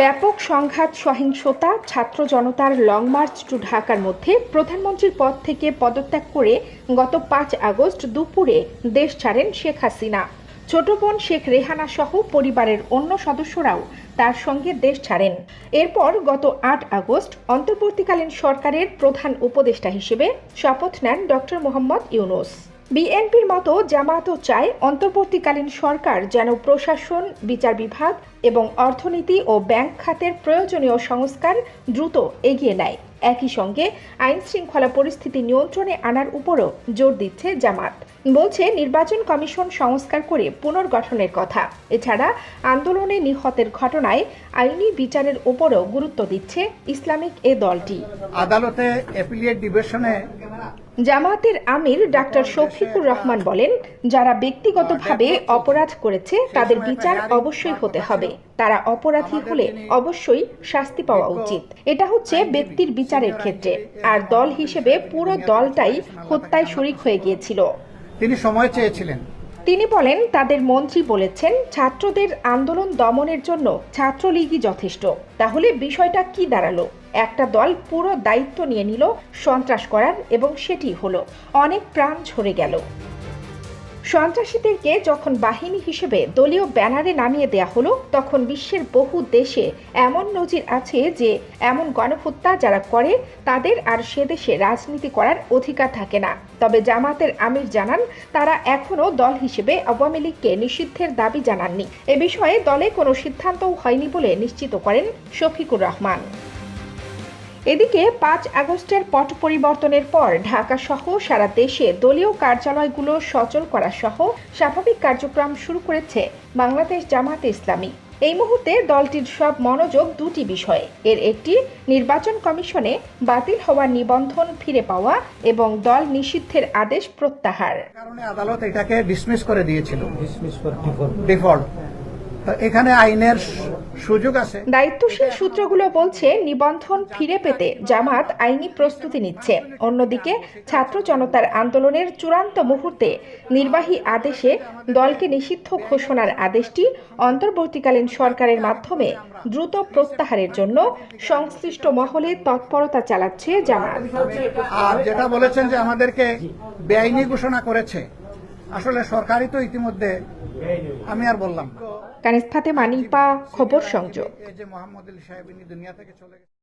ব্যাপক সংঘাত, সহিংসতা, ছাত্র জনতার লং মার্চ টু ঢাকার মধ্যে প্রধানমন্ত্রীর পদ থেকে পদত্যাগ করে গত পাঁচ আগস্ট দুপুরে দেশ ছাড়েন শেখ হাসিনা। ছোট বোন শেখ রেহানা সহ পরিবারের অন্য সদস্যরাও তার সঙ্গে দেশ ছাড়েন। এরপর গত আট আগস্ট অন্তর্বর্তীকালীন সরকারের প্রধান উপদেষ্টা হিসেবে শপথ নেন ডক্টর মোহাম্মদ ইউনুস। বিএনপির মতো জামাতও চায় অন্তর্বর্তীকালীন সরকার যেন প্রশাসন, বিচার বিভাগ এবং অর্থনীতি ও ব্যাংক খাতের প্রয়োজনীয় সংস্কার দ্রুত এগিয়ে নেয়। একই সঙ্গে আইন শৃঙ্খলা পরিস্থিতি নিয়ন্ত্রণে আনার উপরও জোর দিচ্ছে জামাত। বলছে, নির্বাচন কমিশন সংস্কার করে পুনর্গঠনের কথা। এছাড়া আন্দোলনে নিহতের ঘটনায় আইনি বিচারের উপরও গুরুত্ব দিচ্ছে ইসলামিক এ দলটি। আদালতে ডিভিশনে জামায়াতের আমির ডাক্তার শফিকুর রহমান বলেন, যারা ব্যক্তিগতভাবে অপরাধ করেছে, তাদের বিচার অবশ্যই হতে হবে। তারা অপরাধী হলে অবশ্যই শাস্তি পাওয়া উচিত। এটা হচ্ছে ব্যক্তির বিচারের ক্ষেত্রে। আর দল হিসেবে পুরো দলটাই হত্যায় শরিক হয়ে গিয়েছিল। তিনি সময় চেয়েছিলেন। তিনি বলেন, তাদের মন্ত্রী বলেছেন, ছাত্রদের আন্দোলন দমনের জন্য ছাত্রলীগই যথেষ্ট। তাহলে বিষয়টা কি দাঁড়াল? একটা দল পুরো দায়িত্ব নিয়ে নিল, সন্ত্রাস করার, এবং সেটি হলো। অনেক প্রাণ ঝরে গেল। সন্ত্রাসীদেরকে যখন বাহিনী হিসেবে দলীয় ব্যানারে নামিয়ে দেয়া হলো, তখন বিশ্বের বহু দেশে এমন নজির আছে যে, এমন গণহত্যা যারা করে, তাদের আর সে দেশে রাজনীতি করার অধিকার থাকে না। তবে জামাতের আমির জানান, তারা এখনও দল হিসেবে আওয়ামী লীগকে নিষিদ্ধের দাবি জানাননি। এ বিষয়ে দলে কোনো সিদ্ধান্তও হয়নি বলে নিশ্চিত করেন শফিকুর রহমান। এদিকে পাঁচ আগস্টের পট পরিবর্তনের পর ঢাকা সহ সারা দেশে দলীয় কার্যালয়গুলো সচল করা সহ স্বাভাবিক কার্যক্রম শুরু করেছে বাংলাদেশ জামাতে ইসলামী। এই মুহূর্তে দলটির সব মনোযোগ দুটি বিষয়ে। এর একটি নির্বাচন কমিশনে বাতিল হওয়া নিবন্ধন ফিরে পাওয়া এবং দল নিষিদ্ধের আদেশ প্রত্যাহার। কারণে আদালত এটাকে ডিসমিস করে দিয়েছিল। ডিফল্ট এখানে আইনের সুযোগ আছে। দায়িত্বশীল সূত্রগুলো বলছে নিবন্ধন ফিরে পেতে জামাত আইনি প্রস্তুতি নিচ্ছে। অন্যদিকে ছাত্র জনতার আন্দোলনের চূড়ান্ত মুহূর্তে নির্বাহী আদেশে দলকে নিষিদ্ধ ঘোষণার আদেশটি অন্তর্বর্তীকালীন সরকারের মাধ্যমে দ্রুত প্রত্যাহারের জন্য সংশ্লিষ্ট মহলে তৎপরতা চালাচ্ছে জামাত। আর যেটা বলেছেন যে আমাদেরকে বেআইনি ঘোষণা করেছে। আসলে সরকারই তো ইতিমধ্যে আমি আর বললাম না। কানিস ফাতেমা নিপা খবর সংযোগ এই যে মোহাম্মদ আলী সাহেব ইনি দুনিয়া থেকে চলে গেছে